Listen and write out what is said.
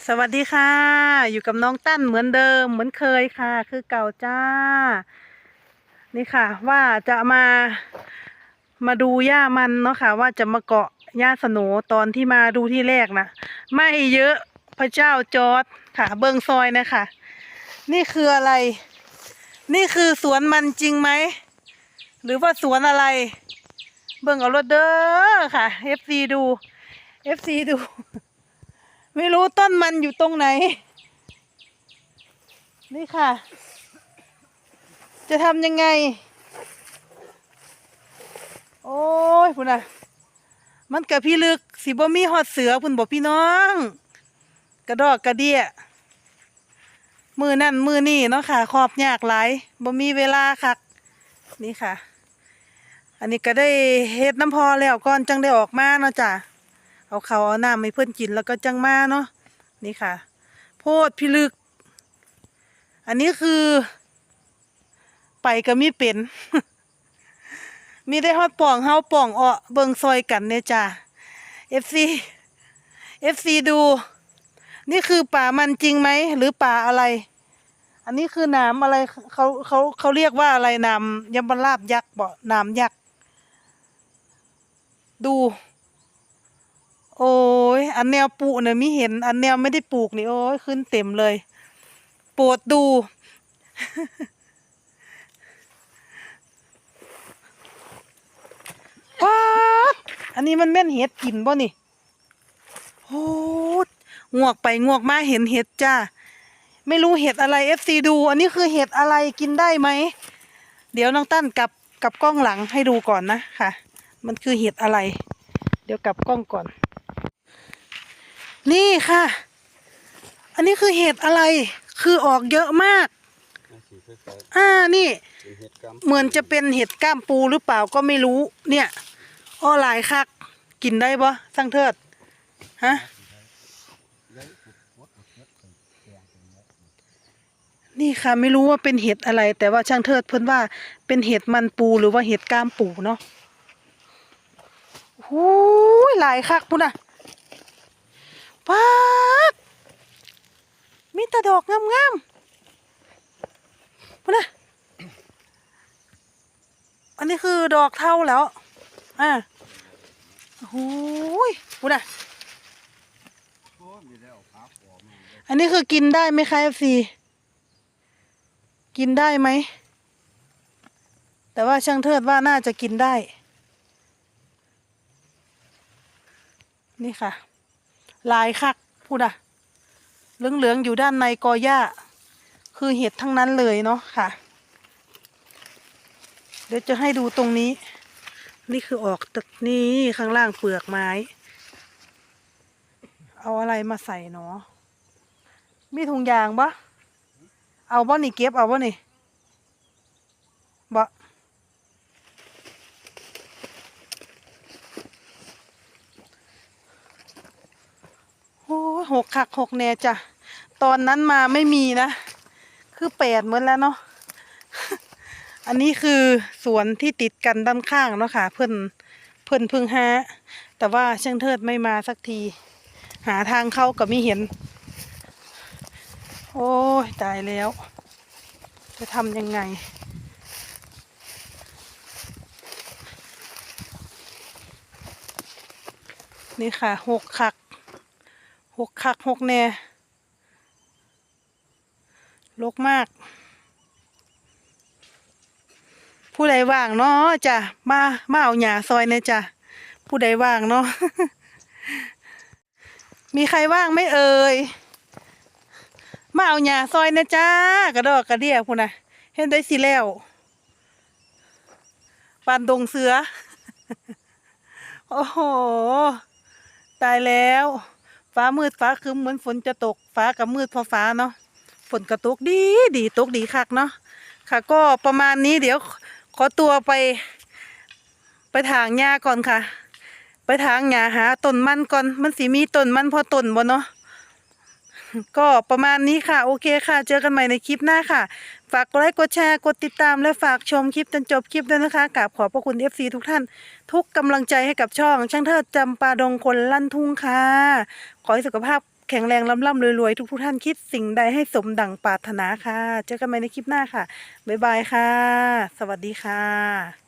สวัสดีค่ะ อยู่กับน้องตั้นเหมือนเดิมเหมือนเคยค่ะ คือเก่าจ้า นี่ค่ะ ว่าจะมามาดูหญ้ามันเนาะค่ะ ว่าจะมาเกาะหญ้าสโหนตอนที่มาดูที่แรกนะไม่เยอะพระเจ้าจอดค่ะ เบิงซอยนะคะ นี่คืออะไร นี่คือสวนมันจริงไหม หรือว่าสวนอะไร เบิงเอารถเด้อค่ะ FC ดู FC ดู ไม่รู้ต้นมันอยู่ตรงไหน นี่ค่ะ จะทำยังไง โอ้ยพุ่นน่ะ มันกับพี่ลึกสิบ่มีหอดเสือพุ่นบอกพี่น้อง กระดอกกระเดียมือนั่นมือนี่เนาะค่ะขอบยากหลายบ่มีเวลาคัก นี่ค่ะ อันนี้ก็ได้เฮ็ดน้ำพอแล้วก่อนจังได้ออกมาเนาะจ้ะ เอาเขาเอาน้ำให้เพื่อนกินแล้วก็จังมาเนาะนี่ค่ะ โพดพิลึก อันนี้คือ ไปก็มีเป็น มีได้ฮอดป่องเฮาป่องอ้อเบิงซอยกันเนี่ยจ้า FC FC ดู นี่คือป่ามันจริงไหมหรือป่าอะไร อันนี้คือน้ำอะไรเขาเขาเขาเรียกว่าอะไรน้ำยมราบยักษ์บ่น้ำยักษ์ดู โอ้ยอันแนวปลูกเนี่ยมีเห็น อันแนวไม่ได้ปลูกนี่โอ้ยขึ้นเต็มเลย โปรดดู ว้าอันนี้มันแม่นเห็ดกินบ่นี่โอ้งวกไปงวกมาเห็นเห็ดจ้าไม่รู้เห็ดอะไรเอฟซีดู อันนี้คือเห็ดอะไรกินได้ไหม เดี๋ยวน้องตั้นกลับกลับกล้องหลังให้ดูก่อนนะค่ะ มันคือเห็ดอะไร เดี๋ยวกลับกล้องก่อน นี่ค่ะ อันนี้คือเห็ดอะไร คือออกเยอะมากน่าสีคล้ายอ่า นี่ๆเป็นเห็ดกำเหมือนจะเป็นเห็ดก้ามปูหรือเปล่าก็ไม่รู้ เนี่ยอ้อหลายคัก กินได้ปะสังเทิด ฮะ นี่ค่ะไม่รู้ว่าเป็นเห็ดอะไร แต่ว่าช่างเทิดเพิ่นว่าเป็นเห็ดมันปูหรือว่าเห็ดก้ามปูเนาะโอ้ยหลายคักพุ่นน่ะ ป๊ามีแต่ดอกงามๆพุ่นน่ะอันนี้คือดอกเท่าแล้ว อ่าโอ้ยพุ่นน่ะอันนี้คือกินได้ไหมคะเอฟซีกินได้ไหม แต่ว่าช่างเทิดว่าน่าจะกินได้ นี่ค่ะ ลายคักพูดอะเหลืองๆอยู่ด้านในกอหญ้า คือเห็ดทั้งนั้นเลยเนาะค่ะ เดี๋ยวจะให้ดูตรงนี้ นี่คือออกจากนี่ข้างล่างเปลือกไม้ เอาอะไรมาใส่เนาะมีถุงยางปะเอาบ่นี่เก็บเอาบ่นี่บ่โอ้ย หกคักหกแน่จ้ะ ตอนนั้นมาไม่มีนะ คือแปดเหมือนแล้วเนาะ อันนี้คือสวนที่ติดกันด้านข้างเนาะค่ะ เพิ่อนเพิ่อนเพึ่งหาแต่ว่าเช่างเทิดไม่มาสักที หาทางเข้าก็ไม่เห็น โอ้ยตายแล้ว จะทำยังไงนี่ค่ะหกคัก กคักหกแน่ลกมาก ผู้ใดว่างเนาะจ้ะมามาเอาหยาซอยเนี่ยจ้ะผู้ใดว่างเนาะมีใครว่างไหม่เอ่ยมาเอาหญ้าซอยนะจ้ากระดอกกระเดียพุ่นนะเห็นได้สิแล้วปานดงเสือ โอ้โห ตายแล้ว ฟ้ามืดฟ้าครึ้มเหมือนฝนจะตกฟ้ากับมืดพอฟ้าเนาะฝนกระตกดีดีตกดีคักเนาะค่ะ ก็ประมาณนี้เดี๋ยวขอตัวไป ไปถางหญ้าก่อนค่ะ ไปถางหญ้าหาต้นมันก่อนมันสีมีต้นมันพอต้นบ่เนาะ ก็ประมาณนี้ค่ะ โอเคค่ะ เจอกันใหม่ในคลิปหน้าค่ะ ฝากกดไลค์กดแชร์กดติดตามและฝากชมคลิปจนจบคลิปด้วยนะคะกราบขอบพระคุณ FC ทุกท่าน ทุกกำลังใจให้กับช่อง ช่างเทิดจำปาดงคนลั่นทุ่งค่ะ ขอให้สุขภาพแข็งแรงล่ำๆรวยๆ ทุกๆท่านคิดสิ่งใดให้สมดังปรารถนาค่ะ เจอกันใหม่ในคลิปหน้าค่ะ บ๊ายบายค่ะ สวัสดีค่ะ